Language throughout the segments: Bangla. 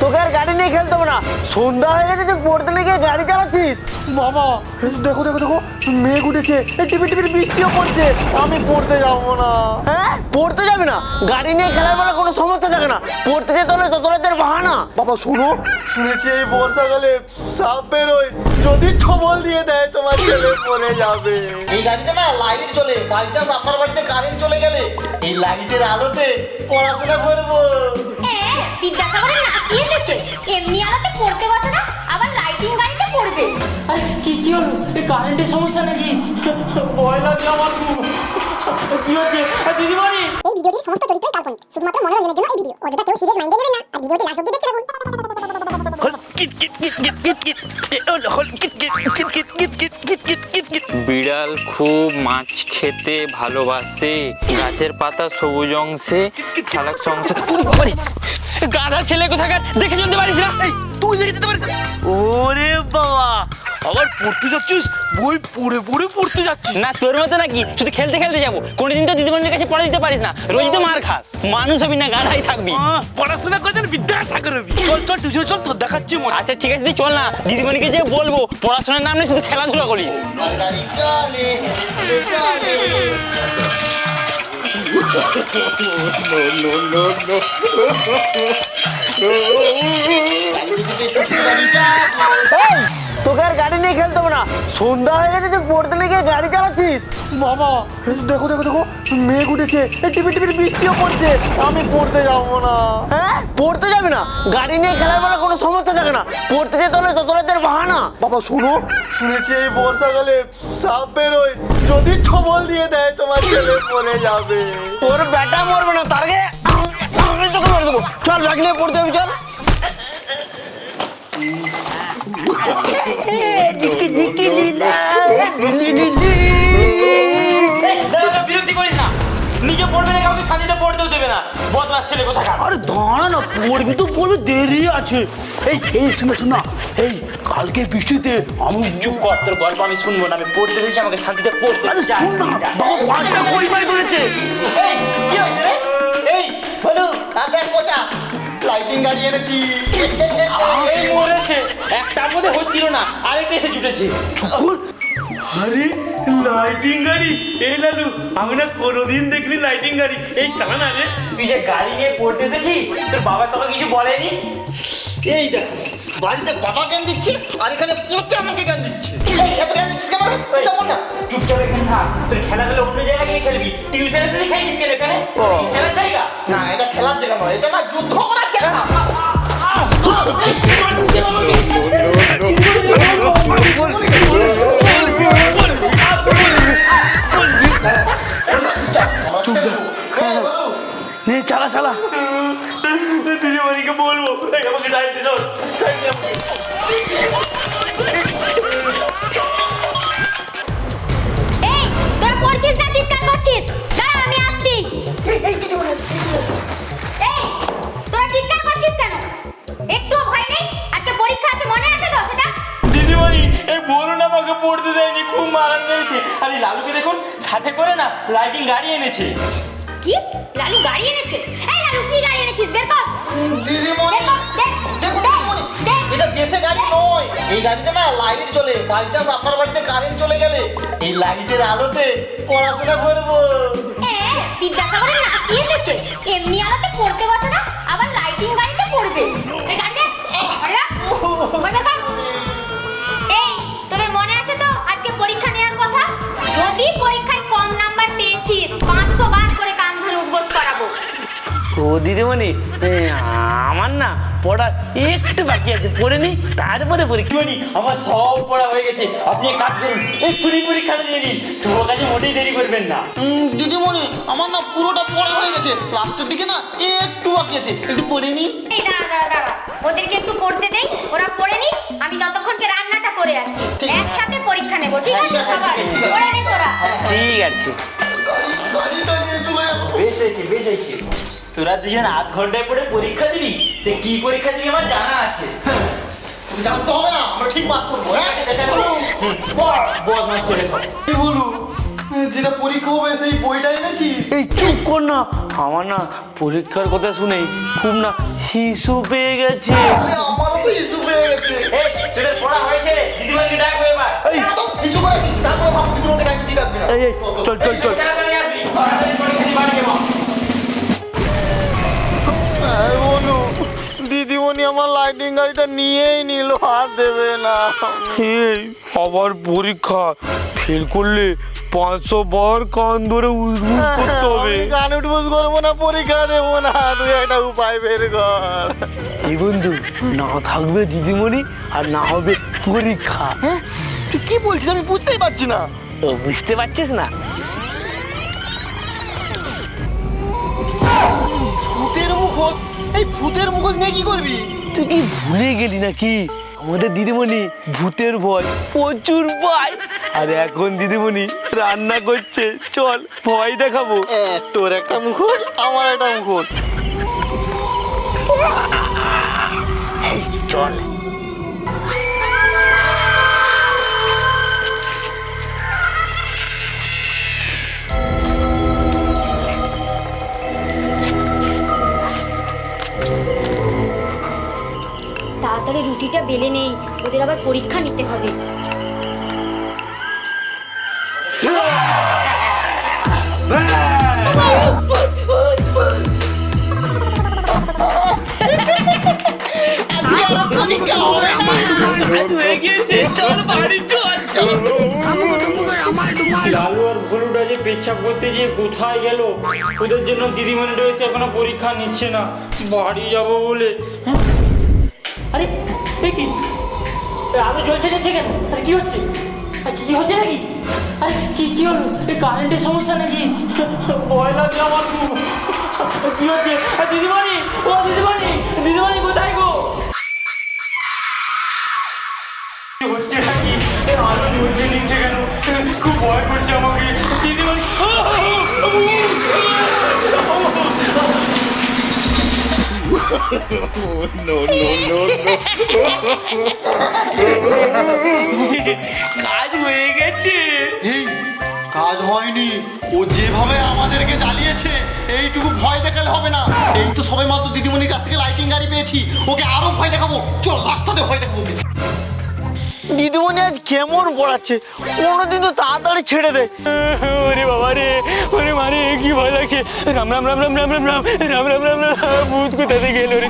তোকে আর গাড়ি নিয়ে খেলতে না। সন্ধ্যা হয়ে গেছে তুই পড়তে গাড়ি চালাচ্ছিস। বাবা দেখো দেখো দেখো মেঘ উঠেছে। এই টিপি টিপি বৃষ্টিও পড়ছে। আমি পড়তে যাব না। হ্যাঁ? পড়তে যাবে না? গাড়ি নিয়ে খেলার বেলা কোনো না পড়তে যেতে হলে রাতের বাহানা। বাবা শোনো। শুনেছি এই বর্ষাকালে সাপ বেরোয়। যদি ছবল দিয়ে দেয় তোমার ছেলে পড়ে যাবে। এই গাড়িতে না লাইট চলে। বাই চান্স আপনার বাড়িতে কারেন্ট চলে গেলে এই লাইটের আলোতে পড়াশোনা করব। হ্যাঁ বিদ্যাসাগরের নাতি এসেছে। এমনি আলোতে পড়তে বসে না আবার লাইটিং গাড়িতে পড়বে। আরে কি কি হলো? এই কারেন্টের সমস্যা নাকি? ভয় লাগছে আমার খুব। কি হচ্ছে? দিদিমণি! এই ভিডিওটির সমস্ত চরিত্রই কাল্পনিক। শুধুমাত্র মনোরঞ্জনের জন্য এই ভিডিও। অযথা কেউ সিরিয়াস মাইন্ডে নেবেন না আর ভিডিওটি লাস্ট অব্দি দেখতে থাকুন। বিড়াল খুব মাছ খেতে ভালোবাসে গাছের পাতা সবুজ অংশে চালাক অংশে গাধা ছেলে কোথাকার? দেখে চলতে পারিস না? তুই দেখে যেতে পারিস না? ওরে বাবা! আবার পড়তে যাচ্ছিস বই পড়ে পড়ে পড়তে যাচ্ছিস না তোর মতো নাকি শুধু খেলতে খেলতে যাব কোনোদিন তো দিদিমণির কাছে পড়া দিতে পারিস না রোজ তো মার খাস মানুষ হবি না গাধাই থাকবি পড়াশোনা করে যেন বিদ্যাসাগর হবি চল চল টিউশন চল তোর দেখাচ্ছি মজা আচ্ছা ঠিক আছে তুই চল না দিদিমণিকে যে বলব পড়াশোনার নাম নেই শুধু খেলাধুলা করিস তোকে আর গাড়ি নিয়ে খেলতে হবে না। সন্ধ্যা হয়ে গেছে তুই পড়তে নিয়ে গিয়ে গাড়ি চালাচ্ছিস? বাবা দেখো দেখো দেখো মেঘ উঠেছে এই টিপি টিপি বৃষ্টিও পড়ছে আমি পড়তে যাব না। হ্যাঁ? পড়তে যাবে না? গাড়ি নিয়ে খেলার বেলা কোনো সমস্যা থাকে না। পড়তে যেতে হলে রাতের বাহানা। বাবা শোনো শুনেছি এই বর্ষাকালে সাপ বেরোয় যদি ছবল দিয়ে দেয় তোমার ছেলে পড়ে যাবে। তোর বেটা মরবে না তার আগে আমি তোকে মেরে দেবো। চল ব্যাগ নিয়ে পড়তে হবে চল। এই, দাঁড়া, দাঁড়া, বিরক্তি করিস না। নিজে পড়বে না কাউকে শান্তিতে পড়তেও দেবে না। বদমাস ছেলে কোথাকার? আরে দাঁড়া না পড়বি তো পড়বি দেরি আছে। এই এই শুনে শোন না। এই কালকে বৃষ্টিতে আমি চুপ কর তোর গল্প আমি শুনব না আমি পড়তে দিয়েছি আমাকে শান্তিতে পড়তে আরে শোন না বাবা পাঁচটা কই বাই করেছে এই কি হয়েছে এই বলু আর দেখ পচা লাইটিং গাড়ি এনেছি। এই মরেছে। একটা মধ্যে হচ্ছিল না আরেকটা এসে জুটেছে। আরে লাইটিং গাড়ি? এই লালু আমি না কোনোদিন দেখিনি লাইটিং গাড়ি। এই চালা না রে। তুই যে গাড়ি নিয়ে পড়তে এসেছিস তোর বাবা তোকে কিছু বলেনি? এই দেখ। বাড়িতে বাবা জ্ঞান দিচ্ছে আর এখানে পচা আমাকে জ্ঞান দিচ্ছে এত জ্ঞান দিচ্ছিস কেন রে? এই, তেমন না চুপচাপ এখানে থাক তোর খেলাধুলা অন্য জায়গায় গিয়ে খেলবি টিউশন এসে খেলিস কেন এখানে খেলার জায়গা না এটা খেলার জায়গা নয় এটা না যুদ্ধ করার জায়গা আমাকে দেয়নি খুব মারান মেরেছে। আর এই লালুকে দেখুন সাথে করে না লাইটিং গাড়ি এনেছে। কি? লালু গাড়ি এনেছে? এই লালু কি গাড়ি এনেছিস? বের কর। দিদিমণি। বের দেখ, দেখ, দিদিমণি, দেখ। এটা দেশে গাড়ি নয়। এই গাড়িতে না লাইট চলে বাই চান্স আপনার বাড়িতে কারেন্ট চলে গেলে। এই লাইটের আলোতে পড়াশোনা করব। হ্যাঁ বিদ্যাসাগরের নাতি এসেছে। এমনি আলোতে পড়তে বসে না আবার লাইটিং গাড়িতে পড়বে। এই গাড়িতে মনে আছে তো? আজকে পরীক্ষা নেওয়ার কথা? যদি পরীক্ষায় কম নাম্বার পেয়েছিস ও দিদিমণি এ, আমার না পড়ার একটু বাকি আছে পড়ে নি তারপরে পরীক্ষা। দিদিমণি আমার সব পড়া হয়ে গেছে আপনি এক কাজ করুন এক্ষুনি পরীক্ষাটা নিয়ে নিন শুভ কাজে মোটেই দেরি করবেন না। উম, দিদিমণি আমার না পুরোটা পড়া হয়ে গেছে লাস্টের দিকে না একটু বাকি আছে একটু পড়ে নি। এই দাঁড়া দাঁড়া দাঁড়া ওদেরকে একটু পড়তে দেই ওরা পড়ে নি আমি যতক্ষণকে রান্নাটা করে আসি। ঠিক আছে। একসাথে পরীক্ষা নেব ঠিক আছে ঠিক আছে, সবার পড়ে নে তোরা। ঠিক আছে। বেশ হয়েছে বেশ হয়েছে। তোরা দুজন আধ ঘন্টায় পরে পরীক্ষা দিবি? সে কি পরীক্ষা দিবি আমার জানা আছে। জানতে হবে না আমরা ঠিক পাস করব হ্যাঁ? বদমাস ছেলে কি বলু যেটা পরীক্ষা হবে সেই বইটা এনেছিস? এই চুপ কর না। আমার না পরীক্ষার কথা শুনে খুব না হিসু পেয়ে গেছে। আমারও তো ইস্যু পেয়ে গেছে। এই তোদের পড়া হয়েছে? দিদিমণিকে ডাকবো এবার এই ইস্যু করেছিস তারপরে ভাবো কিছু ওকে ডাকবি না। এই এই, চল চল চল। তাড়াতাড়ি আসবি। তাড়াতাড়ি পরীক্ষা দিয়ে যাব। এই বলু। দিদিমণি আমার লাইটিং গাড়িটা নিয়েই নিল আর দেবে না। এই আবার পরীক্ষা। ফেল করলে পাঁচশো বার কান ধরে উজবুজ করতে হবে। আমি গান উঠবুস করব না পরীক্ষা দেবো না। তুই একটা উপায় বের কর। এই বন্ধু না থাকবে দিদিমণি আর না হবে পরীক্ষা। হ্যাঁ তুই কি বলছিস? আমি বুঝতেই পারছি না। তো বুঝতে পারছিস না? এই ভূতের মুখোশ নিয়ে কি করবি? তুই কি ভুলে গেলি নাকি? আমাদের দিদিমণি ভূতের ভয় প্রচুর ভয়। আর এখন দিদিমণি রান্না করছে। চল ভয় দেখাবো। তোর একটা মুখোশ আমার একটা মুখোশ। চল। রুটিটা বেলে নেই ওদের আবার পরীক্ষা নিতে হবে। লালু আর ভুলুটা যে পেচ্ছাপ করতে যে কোথায় গেল? ওদের জন্য দিদিমণিটা এসে এখনও পরীক্ষা নিচ্ছে না। বাড়ি যাব বলে? আরে এ আলো জ্বলছে গেছে কেন আরে কি হচ্ছে? আর কি হচ্ছে নাকি? আরে কি কি হলো? কারেন্টের সমস্যা নাকি? ভয় লাগছে আমার খুব। কি হচ্ছে? আরে কাজ হয়ে গেছে। কাজ হয়নি। ও যেভাবে আমাদেরকে জ্বালিয়েছে, এইটুকু ভয় দেখালে হবে না। এই তো সবে মাত্র দিদিমণির কাছ থেকে লাইটিং গাড়ি পেয়েছি, ওকে আরও ভয় দেখাবো। চল, রাস্তাতে ভয় দেখাবো। দিদিমণি আজ কেমন পড়াচ্ছে কোনোদিন তো তাড়াতাড়ি ছেড়ে দে ওরে বাবা রে ওরে মারে কি ভয় লাগছে রাম রাম রাম রাম রাম রাম রাম রাম রাম রাম রাম ভূত কোথা থেকে এলো রে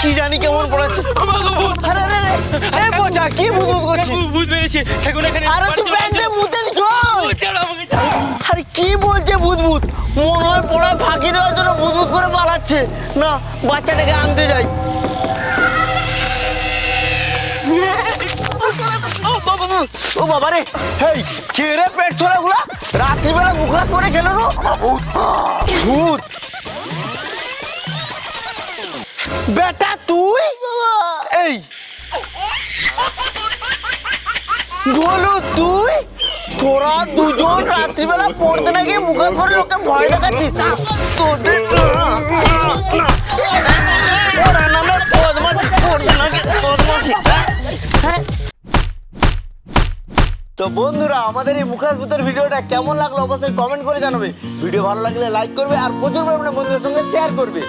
কি জানি কেমন পড়াচ্ছে আমাকে ভূত আরে আরে আরে, বোঝা কি বুদবুদ করছিস ভূত মেরেছে থাকুন এখানে আরে তুই ব্যাংকে ভূতে চল ছাড়ো আমাকে। আরে কি বলছে বুদবুদ? মনে হয় পড়া ফাঁকি দেওয়ার জন্য বুদবুদ করে পালাচ্ছে। না বাচ্চাটাকে আনতে যাই। ও বাবা, রে। হেই কে রে পেট ছোড়া গুলা রাত্রিবেলা মুখরাজ করে খেলো তো। ভূত। বেটা তুই? এই। বলো তুই? তোরা দুজন রাত্রিবেলা পড়তে না গিয়ে মুখে পরে লোকে ভয় দেখাচ্ছিস? তোদের বদমাশি। হ্যাঁ? তো বন্ধুরা, আমাদের এই মুখাস ভূতের ভিডিওটা কেমন লাগল অবশ্যই কমেন্ট করে জানাবে। ভিডিও ভালো লাগলে লাইক করবে আর প্রচুর পরিমাণে বন্ধুদের সঙ্গে শেয়ার করবে।